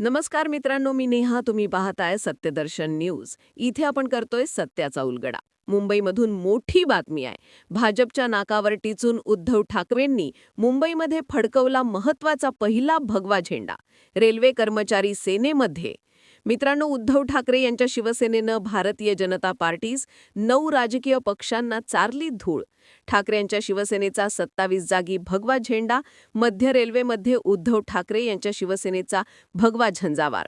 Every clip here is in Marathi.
नमस्कार मित्रांनो मी नेहा. तुम्ही पाहताय सत्यदर्शन न्यूज. इथे आपण करतोय सत्याचा उलगडा. मुंबईमधून मोठी बातमी आहे. भाजपच्या नाकावर टिचून उद्धव ठाकरेंनी मुंबईमध्ये फडकवला महत्त्वाचा पहिला भगवा झेंडा. रेल्वे कर्मचारी सेनेमध्ये मित्रांनो उद्धव ठाकरे यांच्या शिवसेनेनं भारतीय जनता पार्टीस नऊ राजकीय पक्षांना चारली धूळ. ठाकरे यांच्या शिवसेनेचा सत्तावीस जागी भगवा झेंडा मध्य रेल्वेमध्ये उद्धव ठाकरे यांच्या शिवसेनेचा भगवा झंझावार.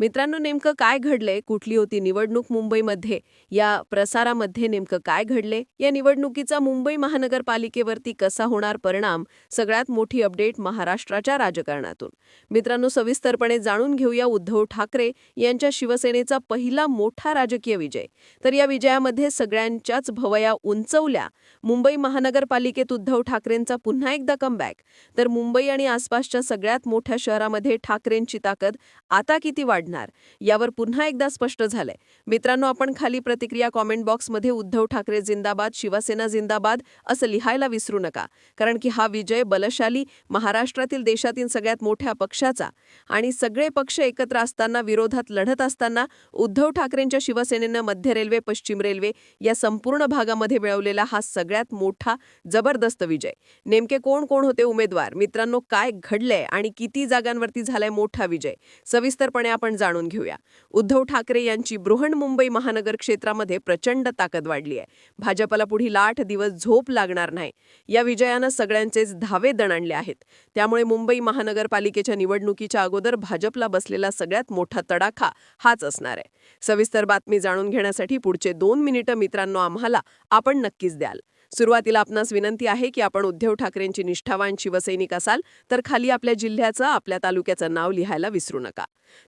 मित्रांनो नेमकं काय घडलंय? कुठली होती निवडणूक मुंबईमध्ये? या प्रसारामध्ये नेमकं काय घडले या निवडणुकीचा मुंबई महानगरपालिकेवरती कसा होणार परिणाम? सगळ्यात मोठी अपडेट महाराष्ट्राच्या राजकारणातून. मित्रांनो सविस्तरपणे जाणून घेऊया उद्धव ठाकरे यांच्या शिवसेनेचा पहिला मोठा राजकीय विजय. तर या विजयामध्ये सगळ्यांच्याच भवया उंचवल्या. मुंबई महानगरपालिकेत उद्धव ठाकरेंचा पुन्हा एकदा कमबॅक तर मुंबई आणि आसपासच्या सगळ्यात मोठ्या शहरामध्ये ठाकरेंची ताकद आता किती काढणार यावर पुन्हा एकदा स्पष्ट झालंय. मित्रांनो आपण खाली प्रतिक्रिया कॉमेंट बॉक्समध्ये उद्धव ठाकरे जिंदाबाद शिवसेना जिंदाबाद असं लिहायला विसरू नका. कारण की हा विजय बलशाली महाराष्ट्रातील देशातील सगळ्यात मोठ्या पक्षाचा. आणि सगळे पक्ष एकत्र असताना विरोधात लढत असताना उद्धव ठाकरेंच्या शिवसेनेनं मध्य रेल्वे पश्चिम रेल्वे या संपूर्ण भागामध्ये मिळवलेला हा सगळ्यात मोठा जबरदस्त विजय. नेमके कोण कोण होते उमेदवार? मित्रांनो काय घडलंय आणि किती जागांवरती झालाय मोठा विजय? सविस्तरपणे आपण जाणून घेऊया. उद्धव ठाकरे यांची बृहण मुंबई महानगर क्षेत्रामध्ये प्रचंड ताकद वाढली आहे. भाजपला पुढील आठ दिवस झोप लागणार नाही. या विजयानं सगळ्यांचेच धावे दणाणले आहेत. त्यामुळे मुंबई महानगरपालिकेच्या निवडणुकीच्या अगोदर भाजपला बसलेला सगळ्यात मोठा तडाखा हाच असणार आहे. सविस्तर बातमी जाणून घेण्यासाठी पुढचे दोन मिनिटं मित्रांनो आम्हाला आपण नक्कीच द्याल. सुरुवातीला आपणास विनंती आहे की आपण उद्धव ठाकरेंची निष्ठावान शिवसैनिक असाल तर खाली आपल्या जिल्ह्याचं आपल्या तालुक्याचं नाव लिहायला विसरू नका.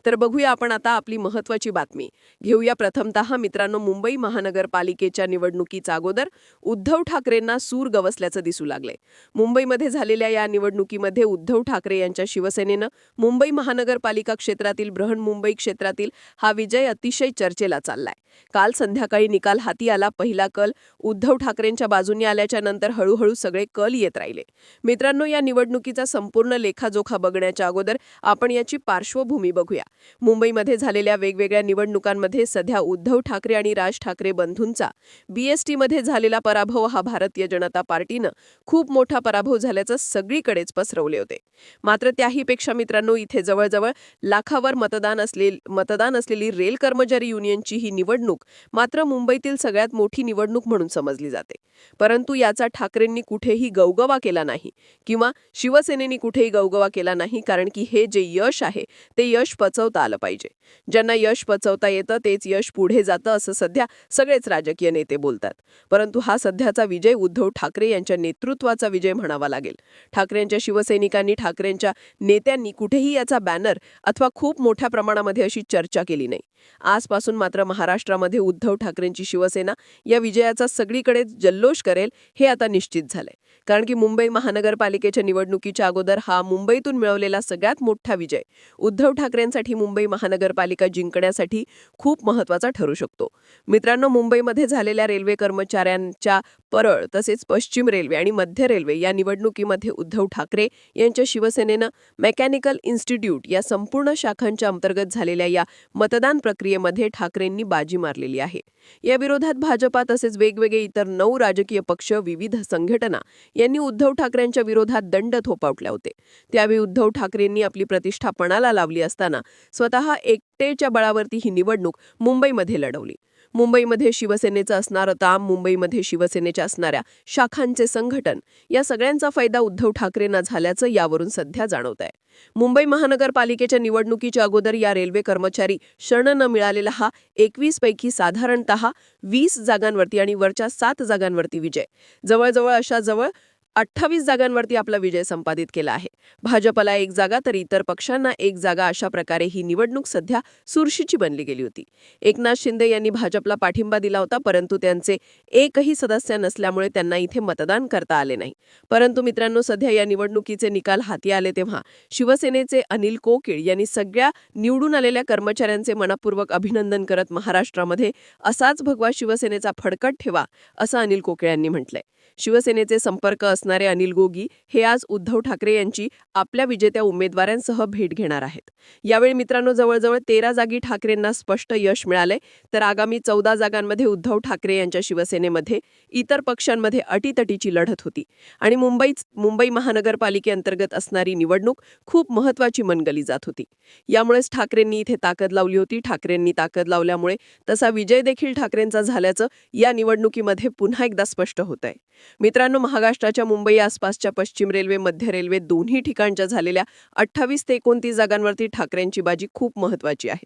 तर बघूया आपण आता आपली महत्वाची बातमी. घेऊया प्रथमतः मित्रांनो मुंबई महानगरपालिकेच्या निवडणुकीचा अगोदर उद्धव ठाकरेंना सूर गवसल्याचं दिसू लागले मुंबईमध्ये झालेल्या या निवडणुकीमध्ये उद्धव ठाकरे यांच्या शिवसेनेनं मुंबई महानगरपालिका क्षेत्रातील बृहन्मुंबई क्षेत्रातील हा विजय अतिशय चर्चेला चाललाय. काल संध्याकाळी निकाल हाती आला. पहिला कल उद्धव ठाकरेंच्या बाजूने आल्याच्यानंतर हळूहळू सगळे कल येत राहिले. मित्रांनो या निवडणुकीचा संपूर्ण लेखाजोखा बघण्याच्या अगोदर आपण याची पार्श्वभूमी बघूया. मुंबईमध्ये झालेल्या वेगवेगळ्या निवडणुकांमध्ये सध्या उद्धव ठाकरे आणि राज ठाकरे बंधूंचा बीएसटीमध्ये झालेला पराभव हा भारतीय जनता पार्टीनं खूप मोठा पराभव झाल्याचं सगळीकडेच पसरवले होते. मात्र त्याहीपेक्षा मित्रांनो इथे जवळजवळ लाखावर मतदान असले मतदान असलेली रेल कर्मचारी युनियनची ही निवडणूक मात्र मुंबईतील सगळ्यात मोठी निवडणूक म्हणून समजली जाते. परंतु याचा ठाकरेंनी कुठेही गवगवा केला नाही किंवा शिवसेनेनी कुठेही गवगवा केला नाही कारण की हे जे यश आहे ते यश पचवता आलं पाहिजे. ज्यांना यश पचवता येतं तेच यश पुढे जातं असं सध्या सगळेच राजकीय नेते बोलतात. परंतु हा सध्याचा विजय उद्धव ठाकरे यांच्या नेतृत्वाचा विजय म्हणावा लागेल. ठाकरेंच्या शिवसैनिकांनी ठाकरेंच्या नेत्यांनी कुठेही याचा बॅनर अथवा खूप मोठ्या प्रमाणामध्ये अशी चर्चा केली नाही. आजपासून मात्र महाराष्ट्रामध्ये उद्धव ठाकरेंची शिवसेना या विजयाचा सगळीकडे जल्लोष करेल हे आता निश्चित झालंय. कारण की मुंबई महानगरपालिकेच्या निवडणुकीच्या अगोदर हा मुंबईतून मिळवलेला सगळ्यात मोठा विजय. उद्धव ठाकरेंसाठी मुंबई महानगरपालिका जिंकण्यासाठी खूप महत्त्वाचा ठरू शकतो. मित्रांनो मुंबईमध्ये झालेल्या रेल्वे कर्मचाऱ्यांच्या परळ तसेच पश्चिम रेल्वे आणि मध्य रेल्वे या निवडणुकीमध्ये उद्धव ठाकरे यांच्या शिवसेनेनं मेकॅनिकल इन्स्टिट्यूट या संपूर्ण शाखांच्या अंतर्गत झालेल्या या मतदान प्रक्रियेमध्ये ठाकरेंनी बाजी मारलेली आहे. या विरोधात भाजपा तसेच वेगवेगळे इतर नऊ राजकीय पक्ष विविध संघटना यांनी उद्धव ठाकरेंच्या विरोधात दंड थोपावटले होते. त्यावेळी उद्धव ठाकरेंनी आपली प्रतिष्ठा पणाला लावली असताना स्वतः एकटेच्या बळावरती ही निवडणूक मुंबईमध्ये लढवली. मुंबईमध्ये शिवसेनेचं असणारं ताम मुंबईमध्ये शिवसेनेच्या असणाऱ्या शाखांचे संघटन या सगळ्यांचा फायदा उद्धव ठाकरेंना झाल्याचं यावरून सध्या जाणवत आहे मुंबई महानगरपालिकेच्या निवडणुकीच्या अगोदर या रेल्वे कर्मचारी शरण न मिळालेला हा एकवीस पैकी साधारणतः वीस जागांवरती आणि वरच्या सात जागांवरती विजय. जवळजवळ अशा जवळ अठ्ठावीस जागांवरती आपला विजय संपादित केला आहे. भाजपला एक जागा तर इतर पक्षांना एक जागा अशा प्रकारे ही निवडणूक सध्या सुरशीची बनली गेली होती. एकनाथ शिंदे यांनी भाजपला पाठिंबा दिला होता परंतु त्यांचे एकही सदस्य नसल्यामुळे त्यांना इथे मतदान करता आले नाही. परंतु मित्रांनो सध्या या निवडणुकीचे निकाल हाती आले तेव्हा शिवसेनेचे अनिल कोकिळ यांनी सगळ्या निवडून आलेल्या कर्मचाऱ्यांचे मनपूर्वक अभिनंदन करत महाराष्ट्रामध्ये असाच भगवा शिवसेनेचा फडकट ठेवा असं अनिल कोकिळ यांनी म्हटलंय. शिवसेनेचे संपर्क असणारे अनिल गोगी हे आज उद्धव ठाकरे यांची आपल्या विजेत्या उमेदवारांसह भेट घेणार आहेत. यावेळी मित्रांनो जवळजवळ तेरा जागी ठाकरेंना स्पष्ट यश मिळालंय. तर आगामी चौदा जागांमध्ये उद्धव ठाकरे यांच्या शिवसेनेमध्ये इतर पक्षांमध्ये अटीतटीची लढत होती. आणि मुंबईच मुंबई महानगरपालिकेअंतर्गत असणारी निवडणूक खूप महत्वाची मनगली जात होती. यामुळेच ठाकरेंनी इथे ताकद लावली होती. ठाकरेंनी ताकद लावल्यामुळे तसा विजय देखील ठाकरेंचा झाल्याचं या निवडणुकीमध्ये पुन्हा एकदा स्पष्ट होत आहे मित्रांनो महाराष्ट्राच्या मुंबई आसपासच्या पश्चिम रेल्वे मध्य रेल्वे दोन्ही ठिकाणच्या झालेल्या अठ्ठावीस ते एकोणतीस जागांवरती ठाकरेंची बाजी खूप महत्वाची आहे.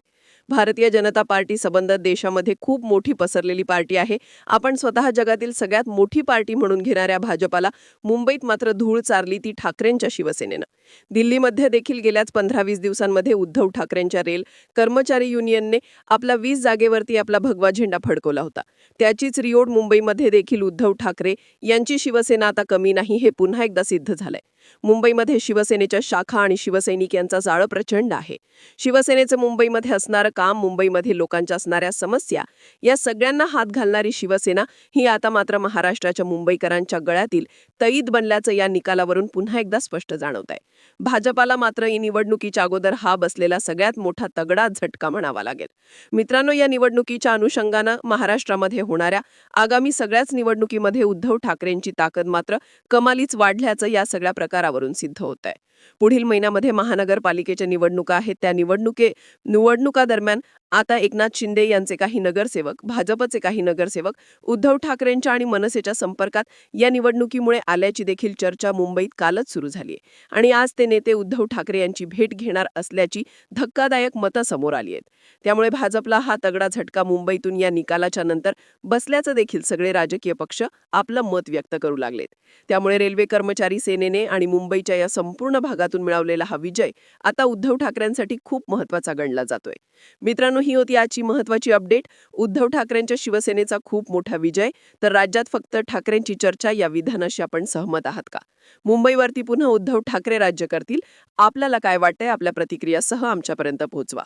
भारतीय जनता पार्टी संबंध देशामध्ये खूप मोठी पसरलेली पार्टी आहे. आपण स्वतः जगातील सगळ्यात मोठी पार्टी म्हणून घेणाऱ्या भाजपाला मुंबईत मात्र धूळ चारली ती ठाकरेंच्या शिवसेनेनं. दिल्लीमध्ये देखील गेल्याच पंधरा वीस दिवसांमध्ये उद्धव ठाकरेंच्या रेल कर्मचारी युनियनने आपला वीस जागेवरती आपला भगवा झेंडा फडकवला होता. त्याचीच रिओड मुंबईमध्ये देखील उद्धव ठाकरे यांची शिवसेना आता कमी नाही हे पुन्हा एकदा सिद्ध झालंय. मुंबईमध्ये शिवसेनेच्या शाखा आणि शिवसैनिक यांचा जाळं प्रचंड आहे. शिवसेनेचं मुंबईमध्ये असणारं काम मुंबईमध्ये लोकांच्या असणाऱ्या समस्या या सगळ्यांना हात घालणारी शिवसेना ही आता मात्र महाराष्ट्राच्या मुंबईकरांच्या गळ्यातील तईद बनल्याचं या निकालावरून पुन्हा एकदा स्पष्ट जाणवत आहे भाजपाला मात्र या निवडणुकीच्या अगोदर हा बसलेला सगळ्यात मोठा तगडा झटका म्हणावा लागेल. मित्रांनो या निवडणुकीच्या अनुषंगानं महाराष्ट्रामध्ये होणाऱ्या आगामी सगळ्याच निवडणुकीमध्ये उद्धव ठाकरेंची ताकद मात्र कमालीच वाढल्याचं या सगळ्या प्रकारावरून सिद्ध होत आहे पुढील महिन्यामध्ये महानगरपालिकेच्या निवडणुका आहेत. त्या निवडणुके निवडणुका दरम्यान आता एकनाथ शिंदे यांचे काही नगरसेवक भाजपचे काही नगरसेवक उद्धव ठाकरेंच्या आणि मनसेच्या संपर्कात या निवडणुकीमुळे आल्याची देखील चर्चा मुंबईत कालच सुरू झाली आहे. आणि आज ते नेते उद्धव ठाकरे यांची भेट घेणार असल्याची धक्कादायक मतं समोर आली आहेत. त्यामुळे भाजपला हा तगडा झटका मुंबईतून या निकालाच्या नंतर बसल्याचं देखील सगळे राजकीय पक्ष आपलं मत व्यक्त करू लागलेत. त्यामुळे रेल्वे कर्मचारी सेनेने आणि मुंबईच्या या संपूर्ण भागातून मिळवलेला हा विजय आता उद्धव ठाकरेंसाठी खूप महत्त्वाचा गणला जातोय. मित्रांनो ही होती आजची महत्वाची अपडेट. उद्धव ठाकरेंच्या शिवसेनेचा खूप मोठा विजय. तर राज्यात फक्त ठाकरेंची चर्चा या विधानाशी आपण सहमत आहात का? मुंबईवरती पुन्हा उद्धव ठाकरे राज्य करतील. आपल्याला काय वाटतंय? आपल्या प्रतिक्रियासह आमच्यापर्यंत पोहोचवा.